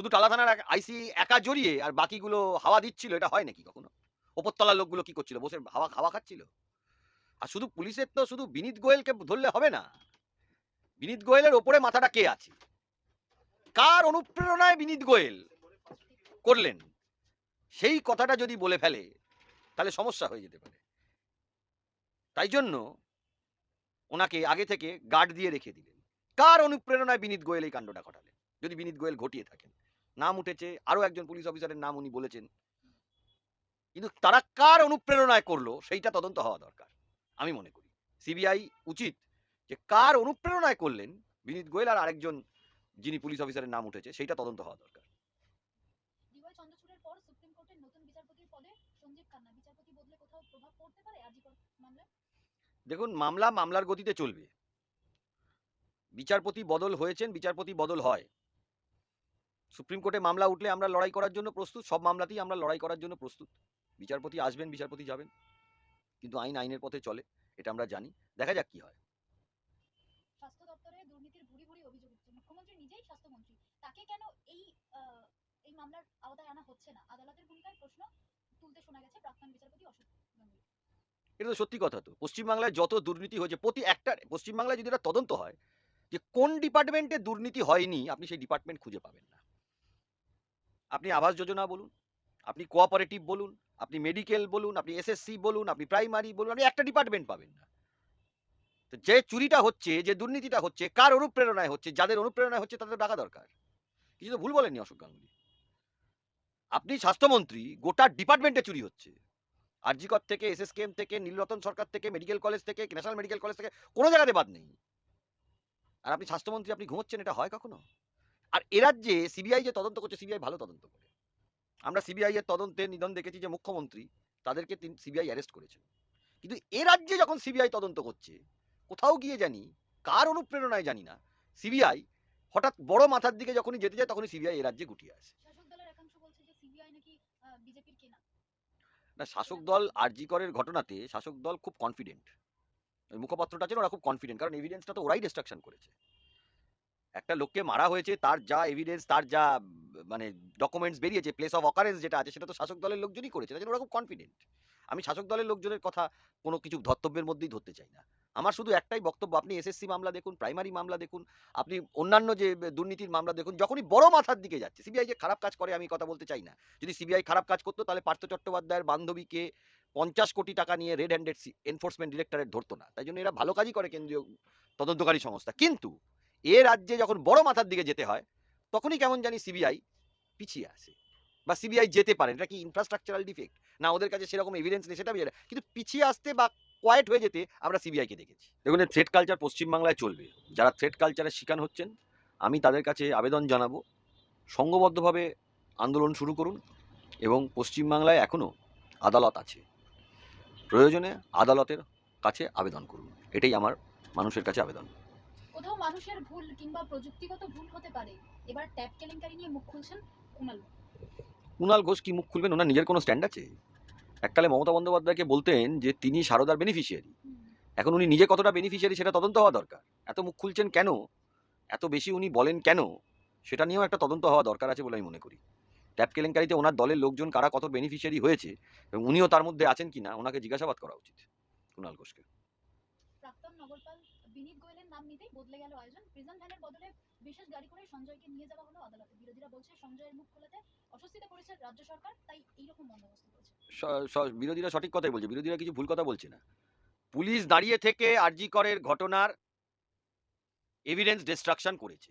শুধু টালা থানার আইসি একা জড়িয়ে আর বাকিগুলো হাওয়া দিচ্ছিল, এটা হয় নাকি কখনো? ওপরতলার লোকগুলো কি করছিল? বসে হাওয়া হাওয়া খাচ্ছিল? আর শুধু পুলিশের তো শুধু বিনীত গোয়েলকে ধরলে হবে না। বিনীত গোয়েলের ওপরে মাথাটা কে আছে? কার অনুপ্রেরণায় বিনীত গোয়েল করলেন? সেই কথাটা যদি বলে ফেলে, তাহলে সমস্যা হয়ে যেতে পারে। তাই জন্য ওনাকে আগে থেকে গার্ড দিয়ে রেখে দিলেন। কার অনুপ্রেরণায় বিনীত গোয়েল এই কাণ্ডটা ঘটালেন? যদি বিনীত গোয়েল ঘটিয়ে থাকেন। নাম উঠেছে আরও একজন পুলিশ অফিসারের নাম উনি বলেছেন। কিন্তু তারা কার অনুপ্রেরণায় করল সেইটা তদন্ত হওয়া দরকার আমি মনে করি। সিবিআই উচিত যে কার অনুপ্রেরণায় করলেন বিনীত গোয়েল আর আরেকজন যিনি পুলিশ অফিসারের নাম উঠেছে সেইটা তদন্ত হওয়া দরকার। দেখুন মামলা মামলার গতিতে চলবে। বিচারপতি বদল হয়েছেন বিচারপতি বদল হয়। সুপ্রিম কোর্টে মামলা উঠলে আমরা লড়াই করার জন্য প্রস্তুত সব মামলাতেই আমরা লড়াই করার জন্য প্রস্তুত। বিচারপতি আসবেন বিচারপতি যাবেন কিন্তু আইন আইনের পথে চলে এটা আমরা জানি। দেখা যাক কি হয়। স্বাস্থ্য দপ্তরে দুর্নীতির ভুরি ভুরি অভিযোগ উঠছে। মুখ্যমন্ত্রী নিজেই স্বাস্থ্যমন্ত্রী। তাকে কেন এই এই মামলার আওতায় আনা হচ্ছে না? আদালতের ভূমিকায় প্রশ্ন তুলতে শোনা গেছে প্রাক্তন বিচারপতি অশোক এটা তো সত্যি কথা তো। পশ্চিমবাংলায় যত দুর্নীতি হয়েছে প্রতি একটা পশ্চিমবাংলায় যদি এটা তদন্ত হয় যে কোন ডিপার্টমেন্টে দুর্নীতি হয়নি আপনি সেই ডিপার্টমেন্ট খুঁজে পাবেন না। আপনি আবাস যোজনা বলুন, আপনি কোঅপারেটিভ বলুন, আপনি মেডিকেল বলুন, আপনি এসএসসি বলুন, আপনি প্রাইমারি বলুন, আপনি একটা ডিপার্টমেন্ট পাবেন না। তো যে চুরিটা হচ্ছে, যে দুর্নীতিটা হচ্ছে, কার অনুপ্রেরণায় হচ্ছে, যাদের অনুপ্রেরণায় হচ্ছে তাদের ডাকা দরকার। কিছু তো ভুল বলেননি অশোক গাঙ্গুলি। আপনি স্বাস্থ্যমন্ত্রী, গোটা ডিপার্টমেন্টে চুরি হচ্ছে। আরজিকর থেকে এসএসকেএম থেকে, নীলরতন সরকার থেকে মেডিকেল কলেজ থেকে ন্যাশনাল মেডিকেল কলেজ থেকে, কোনো জায়গাতে বাদ নেই। আর আপনি স্বাস্থ্যমন্ত্রী, আপনি ঘুমোচ্ছেন, এটা হয় কখনো? আর এ রাজ্যে সিবিআই যে তদন্ত করছে সিবিআই ভালো তদন্ত করে। আমরা সিবিআই এর তদন্তে নিধন দেখেছি যে মুখ্যমন্ত্রী তাদেরকে সিবিআই অ্যারেস্ট করেছে। কিন্তু এ রাজ্যে যখন সিবিআই তদন্ত করছে কোথাও গিয়ে জানি কার অনুপ্রেরণায় জানি না সিবিআই হঠাৎ বড় মাথার দিকে যখনই যেতে যায় তখনই সিবিআই এ রাজ্যে গুটিয়ে আসে। না শাসক দল আরজি করের ঘটনাতে শাসক দল খুব কনফিডেন্ট ওই মুখপাত্রটা ছিল ওরা খুব কনফিডেন্ট কারণ এভিডেন্সটা তো ওরাই ডিস্ট্রাকশন করেছে। একটা লোককে মারা হয়েছে, তার যা এভিডেন্স তার যা মানে ডকুমেন্টস বেরিয়েছে প্লেস অফ অকারেন্স যেটা আছে, সেটা তো শাসক দলের লোকজনই করেছে, তাই জন্য ওরা খুব কনফিডেন্ট আমি শাসক দলের লোকজনের কথা কোনো কিছু ধর্তব্যের মধ্যেই ধরতে চাই না। আমার শুধু একটাই বক্তব্য, আপনি এসএসসি মামলা দেখুন প্রাইমারি মামলা দেখুন, আপনি অন্যান্য যে দুর্নীতির মামলা দেখুন, যখনই বড় মাথার দিকে যাচ্ছে সিবিআই যে খারাপ কাজ করে, আমি কথা বলতে চাই না। যদি সিবিআই খারাপ কাজ করতো, তাহলে পার্থ চট্টোপাধ্যায়ের বান্ধবীকে পঞ্চাশ কোটি টাকা নিয়ে রেড হ্যান্ডেড এনফোর্সমেন্ট ডিরেক্টরেট ধরতো না। তাই জন্য এরা ভালো কাজই করে কেন্দ্রীয় তদন্তকারী সংস্থা। কিন্তু এ রাজ্যে যখন বড় মাথার দিকে যেতে হয়, তখনই কেমন জানি সিবিআই পিছিয়ে আসে বা সিবিআই যেতে পারে। এটা কি ইনফ্রাস্ট্রাকচারাল ডিফেক্ট না, ওদের কাছে সেরকম এভিডেন্স নেই, সেটা জানি কিন্তু পিছিয়ে আসতে বা কোয়াইট হয়ে যেতে আমরা সিবিআইকে দেখেছি। দেখুন থ্রেড কালচার পশ্চিমবাংলায় চলবে। যারা থ্রেড কালচারের শিকার হচ্ছেন, আমি তাদের কাছে আবেদন জানাব, সংঘবদ্ধভাবে আন্দোলন শুরু করুন এবং পশ্চিমবাংলায় এখনও আদালত আছে। প্রয়োজনে আদালতের কাছে আবেদন করুন। এটাই আমার মানুষের কাছে আবেদন। কোথাও মানুষের ভুল কিংবা প্রযুক্তিগত ভুল হতে পারে। এবার ট্যাব কেলেঙ্কারি নিয়ে মুখ খুলছেন কুণাল কুণাল ঘোষ কি মুখ খুলবেন? ওনার নিজের কোনো স্ট্যান্ড আছে? এককালে মমতা বন্দ্যোপাধ্যায়কে বলতেন যে তিনি সারদার বেনিফিশিয়ারি এখন উনি নিজে কতটা বেনিফিশিয়ারি সেটা তদন্ত হওয়া দরকার। এত মুখ খুলছেন কেন? এত বেশি উনি বলেন কেন? সেটা নিয়েও একটা তদন্ত হওয়া দরকার আছে বলে আমি মনে করি। ট্যাপ কেলেঙ্কারিতে ওনার দলের লোকজন কারা কত বেনিফিশিয়ারি হয়েছে এবং উনিও তার মধ্যে আছেন কিনা ওনাকে জিজ্ঞাসাবাদ করা উচিত কুণাল ঘোষকে। প্রাক্তন নগরপাল বিনীত গোয়েলের নাম নিতেই বদলে গেল আয়োজন। প্রিজন ভ্যানের বদলে বিশেষ গাড়ি করে সঞ্জয়কে নিয়ে যাওয়া হলো আদালতে। বিরোধীরা বলছে, সঞ্জয়ের মুখ খোলাতে অস্বস্তিতে পড়েছে রাজ্য সরকার, তাই এইরকম বন্দোবস্ত করেছে। বিরোধীরা সঠিক কথাই বলছে। বিরোধীরা কিছু ভুল কথা বলছে না। পুলিশ দাঁড়িয়ে থেকে আরজি করের ঘটনার এভিডেন্স ডিস্ট্রাকশন করেছে।